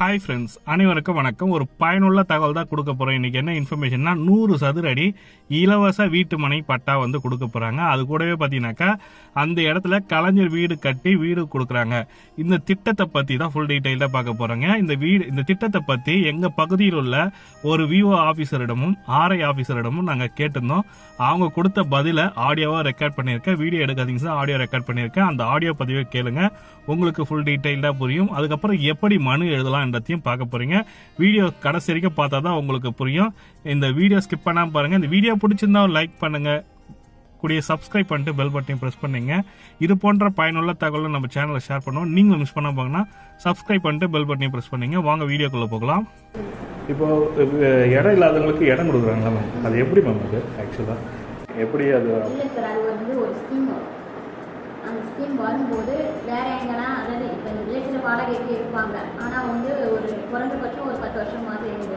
Hi friends அனைவருக்கும் வணக்கம். ஒரு பயனுள்ள தகவல் தான் கொடுக்க போகிறோம் இன்றைக்கி என்ன இன்ஃபர்மேஷன்னா நூறு சதுர அடி இலவச வீட்டு மனை பட்டா வந்து கொடுக்க போகிறாங்க அது கூடவே பார்த்தீங்கன்னாக்கா அந்த இடத்துல கலைஞர் வீடு கட்டி வீடு கொடுக்குறாங்க. இந்த திட்டத்தை பற்றி தான் ஃபுல் டீட்டெயிலாக பார்க்க போகிறாங்க இந்த வீடு இந்த திட்டத்தை பற்றி எங்கள் பகுதியில் உள்ள ஒரு விஓ ஆஃபீஸரிடமும் ஆர்ஐ ஆஃபீஸரிடமும் நாங்கள் கேட்டிருந்தோம். அவங்க கொடுத்த பதிலை ஆடியோவாக ரெக்கார்ட் பண்ணியிருக்கேன். வீடியோ எடுக்காதீங்க சார் ஆடியோ ரெக்கார்ட் பண்ணியிருக்கேன். அந்த ஆடியோ பதிவை கேளுங்க. உங்களுக்கு ஃபுல் டீட்டெயிலாக புரியும். அதுக்கப்புறம் எப்படி மனு எழுதலாம்ன்றதையும் பார்க்க போறீங்க. வீடியோ கடைசி வரைக்கும் பார்த்தா தான் உங்களுக்கு புரியும். இந்த வீடியோ ஸ்கிப் பண்ணாம பாருங்க. இந்த வீடியோ பிடிச்சிருந்தா லைக் பண்ணுங்க. கூடிய சப்ஸ்கிரைப் பண்ணிட்டு பெல் பட்டனையும் ப்ரெஸ் பண்ணீங்க. இது போன்ற பயனுள்ள தகவலை நம்ம சேனலை ஷேர் பண்ணுவோம். நீங்களும் மிஸ் பண்ண போங்கன்னா சப்ஸ்கிரைப் பண்ணிட்டு பெல் பட்டனையும் ப்ரெஸ் பண்ணீங்க. வாங்க வீடியோக்குள்ள போகலாம். இப்போ இடம் இல்லாதவங்களுக்கு இடம் கொடுக்குறாங்களா மேம் அது எப்படி மேம் அது ஆக்சுவலாக எப்படி அது? இல்லை சார் அது வந்து ஒரு ஸ்கீம் வரும். அந்த ஸ்கீம் வரும்போது வேற எங்கன்னா அதாவது வாடகைக்கு இருப்பாங்க ஆனால் வந்து ஒரு குறைந்தபட்சம் ஒரு பத்து வருஷமாவது இந்த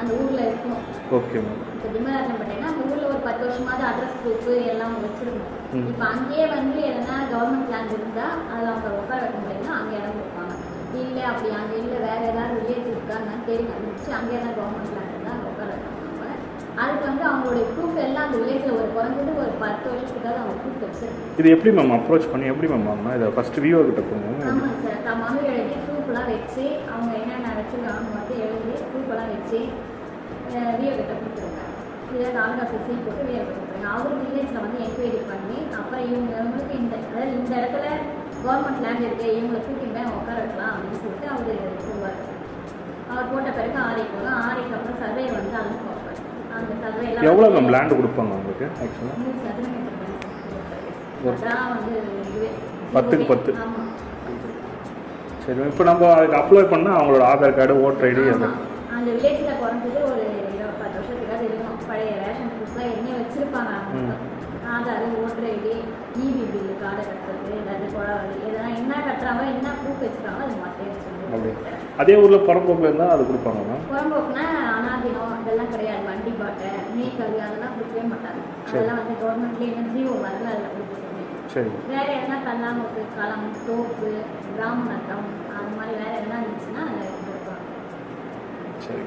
அந்த ஊரில் இருக்கணும். Okay ma'am. இப்போ திம்மராஜன் பார்த்தீங்கன்னா அந்த ஊரில் ஒரு பத்து வருஷமாவது அட்ரஸ் ப்ரூஃபு எல்லாம் வச்சிருக்கணும். ம். இப்போ அங்கேயே வந்து எதனா கவர்மெண்ட் லேண்ட் இருந்தால் அதில் அவங்க உட்கார வைக்க முடியும்னா அங்கே இடம் கொடுப்பாங்க. இல்லை அப்படி அங்கே இல்லை வேற ஏதாவது வில்லேஜ் இருக்காங்கன்னு தேடி கண்டுபிடிச்சு அங்கே எதாவது கவர்மெண்ட் லேண்ட் இருந்தால் அங்கே உட்கார வைப்பாங்க அதுக்கு வந்து அவங்களுடைய ப்ரூஃப் எல்லாம் அந்த வில்லேஜில் ஒரு குறைஞ்சது ஒரு பத்து வருஷத்துக்காவது அவங்க ப்ரூஃப் வச்சிருக்கணும் இது எப்படி மேம் அப்ரோச் பண்ணி எப்படி மேம் வாங்கணும் இதை ஃபஸ்ட்டு வியூ கிட்ட போகணும்? ஆமாம் சார் நான் மனு எழுதி ப்ரூஃப்லாம் வச்சு அவங்க என்னென்ன வச்சுருக்காங்க மட்டும் எழுதி ப்ரூஃபெல்லாம் வச்சு வியோ கிட்ட கொடுத்துருக்காங்க இதை தாலுகா சீல் போட்டு கிட்ட கொடுத்துருங்க. அவர் வில்லேஜில் வந்து என்கொயரி பண்ணி அப்புறம் இவங்க இவங்களுக்கு இந்த அதாவது இந்த இடத்துல கவர்மெண்ட் லேண்ட் இருக்குது இவங்களை கூட்டிட்டு போய் உட்கார வைக்கலாம் அப்படின்னு சொல்லிட்டு அவர் சொல்லுவார். அவர் போட்ட பிறகு ஆரை போகும் ஆரைக்கு அப்புறம் சர்வே வந்து சர்வே எவ்வளோ மேம் லேண்டு கொடுப்பாங்க உங்களுக்கு ஆக்சுவலாக பத்துக்கு பத்து. சரி இப்போ நம்ம அதுக்கு அப்ளை பண்ணால் அவங்களோட ஆதார் கார்டு ஓட்டர் ஐடி அது. அந்த வில்லேஜில் குறைஞ்சது ஒரு இருபது பத்து வருஷத்துக்காவது இருக்கணும் பழைய ரேஷன் ப்ரூஃப்லாம் எதுவுமே வச்சிருப்பாங்க. Aadhaar voter ID EB bill card கட்டுறது ஏதாவது குழாவது எதனா என்ன கட்டுறாங்க என்ன ப்ரூஃப் வச்சுருக்காங்க அது மாற்றே அப்படி வச்சுருக்காங்க அதே ஊரில் புறம்போக்கு இருந்தால் அது கொடுப்பாங்க புறம்போக்குனா அனாதினம் இதெல்லாம் கிடையாது வண்டி பாட்டை மேய்க்கல் அதெல்லாம் கொடுக்கவே மாட்டாங்க. அதெல்லாம் வந்து கவர்மெண்ட்லேயே என்ன வரல அதில் கொடுத்துருக்கோம் வேற எதனா கல்லாமுக்கு களம் தோப்பு பிராமணத்தம் அது மாதிரி வேற எதனா இருந்துச்சுன்னா அதை கொடுப்பாங்க சரி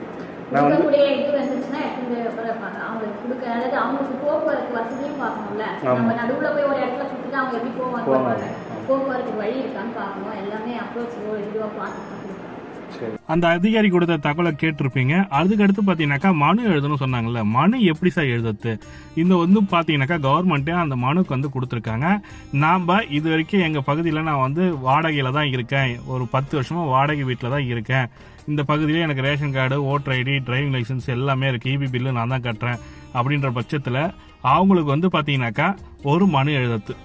நான் வந்து கொடுக்கக்கூடிய இது வந்துச்சுன்னா எடுத்துட்டு அப்புறம் வைப்பாங்க அவங்களுக்கு கொடுக்க அதாவது அவங்களுக்கு போக்குவரத்து வசதியும் பார்க்கணும்ல. நம்ம நடுவுல போய் ஒரு இடத்துல கொடுத்துட்டு அவங்க எப்படி போவாங்க போவாங்க. பார்ப்பாங்க. போக்குவரத்து வழி இருக்கான்னு பார்க்கணும் எல்லாமே அப்ரோச் இதுவாக பார்த்து அந்த அதிகாரி கொடுத்த தகவலை கேட்டிருப்பீங்க. அதுக்கு அடுத்து பார்த்தீங்கன்னாக்கா மனு எழுதணும்னு சொன்னாங்கல்ல. மனு எப்படி சார் எழுதுறது? இந்த வந்து பார்த்தீங்கன்னாக்கா கவர்மெண்ட்டே அந்த மனுக்கு வந்து கொடுத்துருக்காங்க. நாம் இது வரைக்கும் எங்கள் பகுதியில் நான் வந்து வாடகையில் தான் இருக்கேன். ஒரு பத்து வருஷமாக வாடகை வீட்டில் தான் இருக்கேன். இந்த பகுதியில் எனக்கு ration card voter ID driving licence எல்லாமே இருக்குது இபி பில்லு நான் தான் கட்டுறேன். அப்படின்ற பட்சத்தில் அவங்களுக்கு வந்து பார்த்தீங்கன்னாக்கா ஒரு மனு எழுதுறது.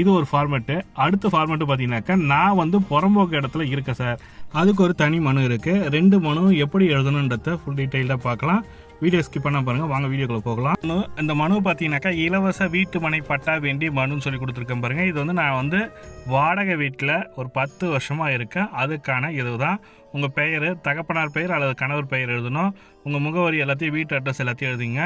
இது ஒரு ஃபார்மெட்டு அடுத்த ஃபார்மெட்டு பார்த்தீங்கன்னாக்கா நான் வந்து புறம்போக்கு இடத்துல இருக்கேன் சார். அதுக்கு ஒரு தனி மனு இருக்கு. ரெண்டு மனு எப்படி எழுதணுன்றத ஃபுல் டீட்டெயிலாக பார்க்கலாம். வீடியோ ஸ்கிப் பண்ண பாருங்க. வாங்க வீடியோக்குள்ள போகலாம். இந்த மனு பார்த்தீங்கன்னாக்கா இலவச வீட்டு மனை பட்டா வேண்டி மனுன்னு சொல்லி கொடுத்துருக்கேன் பாருங்க. இது வந்து நான் வந்து வாடகை வீட்டில் ஒரு பத்து வருஷமாக இருக்கேன். அதுக்கான இதுதான் உங்கள் பெயர் தகப்பனார் பெயர் அல்லது கணவர் பெயர் எழுதணும். உங்கள் முகவரி எல்லாத்தையும் வீட்டு அட்ரஸ் எல்லாத்தையும் எழுதிங்க.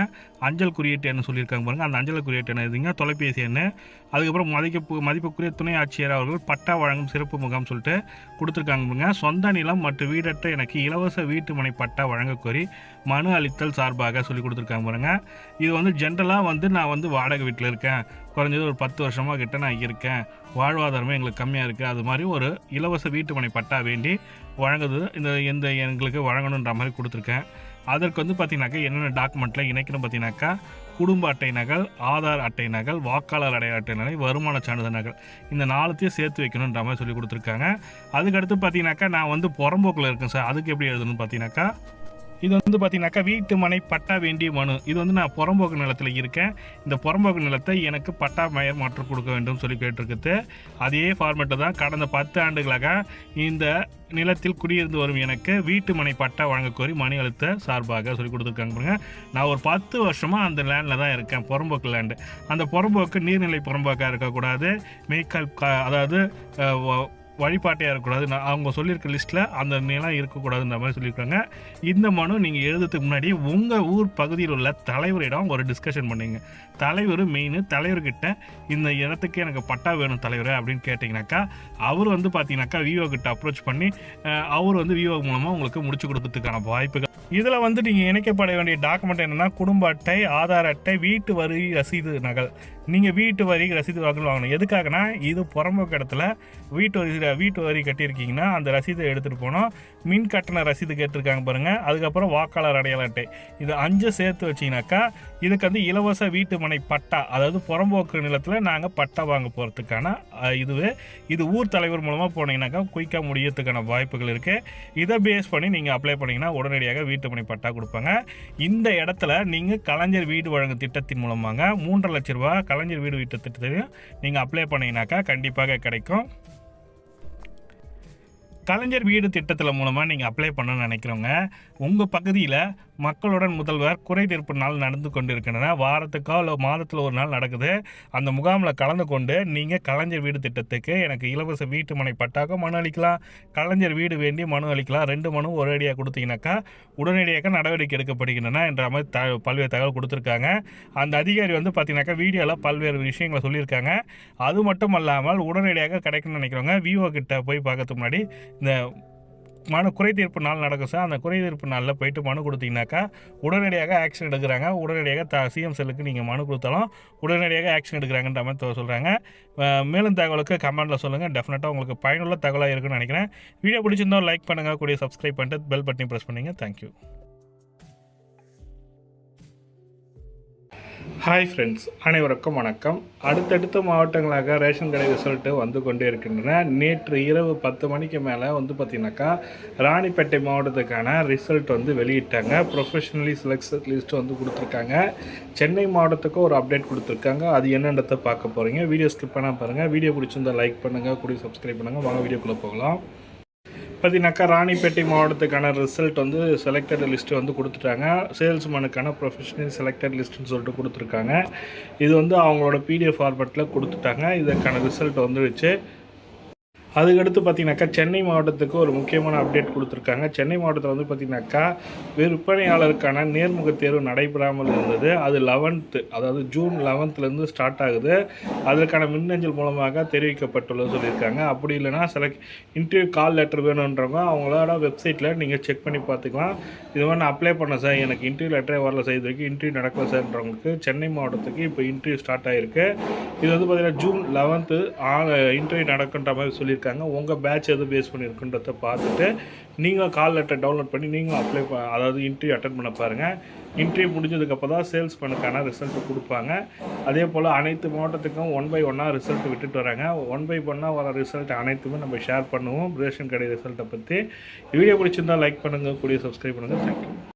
அஞ்சல் குறியீட்டு என்ன சொல்லியிருக்காங்க பாருங்கள் அந்த அஞ்சல் குறியீட்டு என்ன எழுதிங்க. தொலைபேசி எண்ணு. அதுக்கப்புறம் மதிப்பு மதிப்புக்குரிய துணை ஆட்சியர் அவர்கள் பட்டா வழங்கும் சிறப்பு முகாம் சொல்லிட்டு கொடுத்துருக்காங்க பாருங்க. சொந்த நிலம் மற்றும் வீடற்ற எனக்கு இலவச வீட்டு மனை பட்டா வழங்கக்கோரி மனு அளித்தல் சார்பாக சொல்லி கொடுத்துருக்காங்க பாருங்க. இது வந்து ஜென்ரலாக வந்து நான் வந்து வாடகை வீட்டில் இருக்கேன். குறைஞ்சது ஒரு பத்து வருஷமாக கிட்ட நான் இருக்கேன். வாழ்வாதாரமே எங்களுக்கு கம்மியாக இருக்குது அது மாதிரி ஒரு இலவச வீட்டுமனை பட்டா வேண்டி வழங்குது. இந்த இந்த எங்களுக்கு வழங்கணுன்ற மாதிரி கொடுத்துருக்கேன். அதற்கு வந்து பார்த்தீங்கன்னாக்கா என்னென்ன டாக்குமெண்ட்டில் இணைக்கணும் பார்த்தீங்கன்னாக்கா குடும்ப அட்டை நகல் ஆதார் அட்டை நகல் வாக்காளர் அடையாள அட்டை நகல் வருமான சான்றிதழ் நகல் இந்த நாலத்தையும் சேர்த்து வைக்கணுன்ற மாதிரி சொல்லி கொடுத்துருக்காங்க. அதுக்கடுத்து பார்த்தீங்கன்னாக்கா நான் வந்து புறம்போக்கில் இருக்கேன் சார். அதுக்கு எப்படி எழுதணும்னு பார்த்தீங்கன்னாக்கா இது வந்து பார்த்தீங்கன்னாக்கா வீட்டு மனை பட்டா வேண்டிய மனு. இது வந்து நான் புறம்போக்கு நிலத்தில் இருக்கேன். இந்த புறம்போக்கு நிலத்தை எனக்கு பட்டா மயர் மாற்றம் கொடுக்க வேண்டும் சொல்லி கேட்டிருக்குது. அதே ஃபார்மேட்டு தான் கடந்த பத்து ஆண்டுகளாக இந்த நிலத்தில் குடியிருந்து வரும் எனக்கு வீட்டு மனை பட்டா வழங்க கோரி அழுத்த சார்பாக சொல்லி கொடுத்துருக்காங்க பாருங்க. நான் ஒரு பத்து வருஷமாக அந்த லேண்டில் தான் இருக்கேன் புறம்போக்கு லேண்டு அந்த புறம்போக்கு நீர்நிலை புறம்போக்காக இருக்கக்கூடாது. மேய்க்கால் அதாவது வழிபாட்டையாக இருக்கக்கூடாது. நான் அவங்க சொல்லியிருக்க லிஸ்ட்டில் அந்த நிலம் இருக்கக்கூடாதுன்ற மாதிரி சொல்லியிருக்காங்க. இந்த மனு நீங்கள் எழுதுறதுக்கு முன்னாடி உங்கள் ஊர் பகுதியில் உள்ள தலைவரிடம் ஒரு டிஸ்கஷன் பண்ணீங்க. தலைவர் மெயின் தலைவர்கிட்ட இந்த இடத்துக்கு எனக்கு பட்டா வேணும் தலைவர் அப்படின்னு கேட்டிங்கனாக்கா அவர் வந்து பார்த்தீங்கன்னாக்கா விவோ கிட்ட அப்ரோச் பண்ணி அவர் வந்து விவோ மூலமாக உங்களுக்கு முடிச்சு கொடுக்கறதுக்கான வாய்ப்புகள். இதில் வந்து நீங்கள் இணைக்கப்பட வேண்டிய டாக்குமெண்ட் என்னென்னா குடும்ப அட்டை ஆதார் அட்டை வீட்டு வரி ரசீது நகல். நீங்கள் வீட்டு வரி ரசீது வாங்கல் வாங்கணும். எதுக்காகனா இது புறம்போக்கு இடத்துல வீட்டு வரி வீட்டு வரி கட்டியிருக்கீங்கன்னா அந்த ரசீதை எடுத்துகிட்டு போனோம் மின் கட்டண ரசீது கேட்டிருக்காங்க பாருங்கள் அதுக்கப்புறம் வாக்காளர் அடையாள அட்டை. இது அஞ்சு சேர்த்து வச்சிங்கனாக்கா இதுக்கு வந்து இலவச வீட்டு மனை பட்டா அதாவது புறம்போக்கு நிலத்தில் நாங்கள் பட்டா வாங்க போகிறதுக்கான இதுவே. இது ஊர் தலைவர் மூலமாக போனீங்கன்னாக்கா குயிக்காக முடியறதுக்கான வாய்ப்புகள் இருக்குது இதை பேஸ் பண்ணி நீங்கள் அப்ளை பண்ணிங்கன்னா உடனடியாக வீட்டு மனை பட்டா கொடுப்பாங்க. இந்த இடத்துல நீங்கள் கலைஞர் வீடு வழங்கும் திட்டத்தின் மூலமாக மூன்றரை லட்ச ரூபா கலைஞர் வீடு வீட்டு திட்டத்தையும் நீங்கள் அப்ளை பண்ணீங்கன்னாக்கா கண்டிப்பாக கிடைக்கும். கலைஞர் வீடு திட்டத்தில் மூலமாக நீங்கள் அப்ளை பண்ணணும்னு நினைக்கிறவங்க உங்கள் பகுதியில் மக்களுடன் முதல்வர் குறை தீர்ப்பு நாள் நடந்து கொண்டிருக்கின்றன வாரத்துக்கோ இல்லை மாதத்தில் ஒரு நாள் நடக்குது. அந்த முகாமில் கலந்து கொண்டு நீங்கள் கலைஞர் வீடு திட்டத்துக்கு எனக்கு இலவச வீட்டு மனை பட்டாக்க மனு அளிக்கலாம். கலைஞர் வீடு வேண்டி மனு அளிக்கலாம். ரெண்டு மனு ஒரேடியாக கொடுத்தீங்கன்னாக்கா உடனடியாக நடவடிக்கை எடுக்கப்படுகின்றன என்ற மாதிரி த பல்வேறு தகவல் கொடுத்துருக்காங்க. அந்த அதிகாரி வந்து பார்த்தீங்கன்னாக்கா வீடியோவில் பல்வேறு விஷயங்களை சொல்லியிருக்காங்க. அது மட்டும் அல்லாமல் உடனடியாக கிடைக்கும்னு நினைக்கிறவங்க விவோ கிட்ட போய் பார்க்கறதுக்கு முன்னாடி இந்த மனு குறை தீர்ப்பு நாள் நடக்கும் சார். அந்த குறை தீர்ப்பு நாளில் போயிட்டு மனு கொடுத்தீங்கன்னாக்கா உடனடியாக ஆக்ஷன் எடுக்கிறாங்க. உடனடியாக த சிஎம் செல்லுக்கு நீங்கள் மனு கொடுத்தாலும் உடனடியாக ஆக்ஷன் எடுக்கிறாங்கன்ற மாதிரி சொல்கிறாங்க மேலும் தகவலுக்கு கமெண்ட்டில் சொல்லுங்கள் டெஃபினட்டாக உங்களுக்கு பயனுள்ள தகவலாக இருக்குன்னு நினைக்கிறேன். வீடியோ பிடிச்சிருந்தோம் லைக் பண்ணுங்கள் கூடிய சப்ஸ்கிரைப் பண்ணிட்டு பெல் பட்டனையும் ப்ரெஸ் பண்ணுங்க. தேங்க்யூ ஹாய் ஃப்ரெண்ட்ஸ் அனைவருக்கும் வணக்கம். அடுத்தடுத்த மாவட்டங்களாக ரேஷன் கடை ரிசல்ட்டு வந்து கொண்டே இருக்கின்றன. நேற்று இரவு பத்து மணிக்கு மேலே வந்து பார்த்திங்கனாக்கா ராணிப்பேட்டை மாவட்டத்துக்கான ரிசல்ட் வந்து வெளியிட்டாங்க. ப்ரொஃபஷனலி செலக்ட் லிஸ்ட் வந்து கொடுத்துருக்காங்க. சென்னை மாவட்டத்துக்கும் ஒரு அப்டேட் கொடுத்துருக்காங்க. அது என்னன்றதை பார்க்க போகிறீங்க வீடியோ ஸ்கிப் பண்ணால் பாருங்கள் வீடியோ பிடிச்சிருந்தால் லைக் பண்ணுங்கள் கூடிய சப்ஸ்கிரைப் பண்ணுங்கள் வாங்க வீடியோக்குள்ளே போகலாம். பார்த்தீங்கன்னாக்கா ராணிப்பேட்டை மாவட்டத்துக்கான ரிசல்ட் வந்து செலக்டட் லிஸ்ட் வந்து கொடுத்துட்டாங்க. சேல்ஸ்மேனுக்கான ப்ரொஃபஷனல் செலக்டட் லிஸ்ட்னு சொல்லிட்டு கொடுத்துருக்காங்க. இது வந்து அவங்களோட பிடிஎஃப் ஃபார்மேட்டில் கொடுத்துட்டாங்க. இதற்கான ரிசல்ட் வந்துடுச்சு. அதுக்கடுத்து பார்த்தீங்கன்னாக்கா சென்னை மாவட்டத்துக்கு ஒரு முக்கியமான அப்டேட் கொடுத்துருக்காங்க. சென்னை மாவட்டத்தில் வந்து பார்த்தீங்கன்னாக்கா விற்பனையாளருக்கான நேர்முக தேர்வு நடைபெறாமல் இருந்தது. அது லெவன்த்து அதாவது ஜூன் லெவன்த்துலேருந்து ஸ்டார்ட் ஆகுது. அதற்கான மின்னஞ்சல் மூலமாக தெரிவிக்கப்பட்டுள்ளது சொல்லியிருக்காங்க. அப்படி இல்லைன்னா செலக்ட் இன்டர்வியூ கால் லெட்டர் வேணுன்றவங்க அவங்களோட வெப்சைட்டில் நீங்கள் செக் பண்ணி பார்த்துக்கலாம். இது மாதிரி நான் அப்ளை பண்ணேன் சார் எனக்கு இன்டர்வியூ லெட்டரே வரல சார் இது வரைக்கும் இன்டர்வியூ நடக்கல சார்ன்றவங்களுக்கு சென்னை மாவட்டத்துக்கு இப்போ இன்டர்வியூ ஸ்டார்ட் ஆகிருக்கு இது வந்து பார்த்தீங்கன்னா ஜூன் லெவன்த்து இன்டர்வியூ நடக்குன்ற மாதிரி சொல்லியிருக்காங்க. உங்கள் பேட்ச் எது பேஸ் பண்ணியிருக்குன்றத பார்த்துட்டு நீங்கள் கால் லெட்டர் டவுன்லோட் பண்ணி நீங்களும் அப்ளை ப அதாவது இன்டர்வியூ அட்டன் பண்ண பாருங்கள் இன்டர்வியூ முடிஞ்சதுக்கப்புறம் தான் சேல்ஸ் பண்ணுக்கான ரிசல்ட் கொடுப்பாங்க. அதே போல் அனைத்து மாவட்டத்துக்கும் ஒன் பை ஒன்னாக ரிசல்ட் விட்டுட்டு வராங்க. ஒன் பை ஒன்னாக வர ரிசல்ட் அனைத்துமே நம்ம ஷேர் பண்ணுவோம். ரேஷன் கடை ரிசல்ட்டை பற்றி வீடியோ பிடிச்சிருந்தா லைக் பண்ணுங்கள் கூடிய சப்ஸ்கிரைப் பண்ணுங்கள் தேங்க்யூ